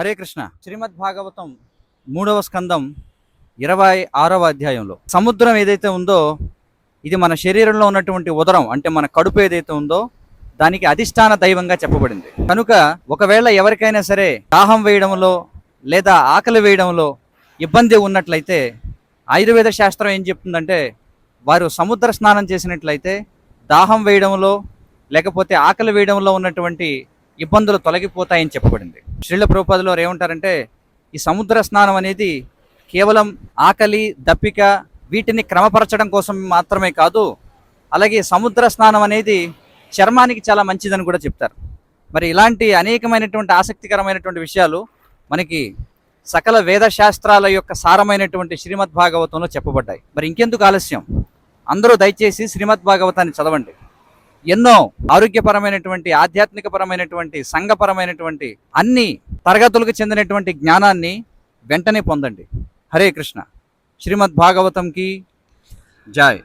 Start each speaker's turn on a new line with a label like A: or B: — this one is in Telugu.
A: హరే కృష్ణ. శ్రీమద్ భాగవతం మూడవ స్కందం ఇరవై ఆరవ అధ్యాయంలో. సముద్రం ఏదైతే ఉందో ఇది మన శరీరంలో ఉన్నటువంటి ఉదరం అంటే మన కడుపు ఏదైతే ఉందో దానికి అధిష్టాన దైవంగా చెప్పబడింది. కనుక ఒకవేళ ఎవరికైనా సరే దాహం వేయడంలో లేదా ఆకలి వేయడంలో ఇబ్బంది ఉన్నట్లయితే ఆయుర్వేద శాస్త్రం ఏం చెప్తుందంటే వారు సముద్ర స్నానం చేసినట్లయితే దాహం వేయడంలో లేకపోతే ఆకలి వేయడంలో ఉన్నటువంటి ఇబ్బందులు తొలగిపోతాయని చెప్పబడింది. శ్రీల ప్రభుపాదులు వారు ఏమంటారంటే ఈ సముద్ర స్నానం అనేది కేవలం ఆకలి దప్పిక వీటిని క్రమపరచడం కోసం మాత్రమే కాదు అలాగే సముద్ర స్నానం అనేది చర్మానికి చాలా మంచిదని కూడా చెప్తారు. మరి ఇలాంటి అనేకమైనటువంటి ఆసక్తికరమైనటువంటి విషయాలు మనకి సకల వేదశాస్త్రాల యొక్క సారమైనటువంటి శ్రీమద్ భాగవతంలో చెప్పబడ్డాయి. మరి ఇంకెందుకు ఆలస్యం? అందరూ దయచేసి శ్రీమద్ భాగవతాన్ని చదవండి. ఎన్నో ఆరోగ్యపరమైనటువంటి ఆధ్యాత్మికపరమైనటువంటి సంఘపరమైనటువంటి అన్ని తరగతులకు చెందినటువంటి జ్ఞానాన్ని వెంటనే పొందండి. హరే కృష్ణ. శ్రీమద్ భాగవతంకి జాయ్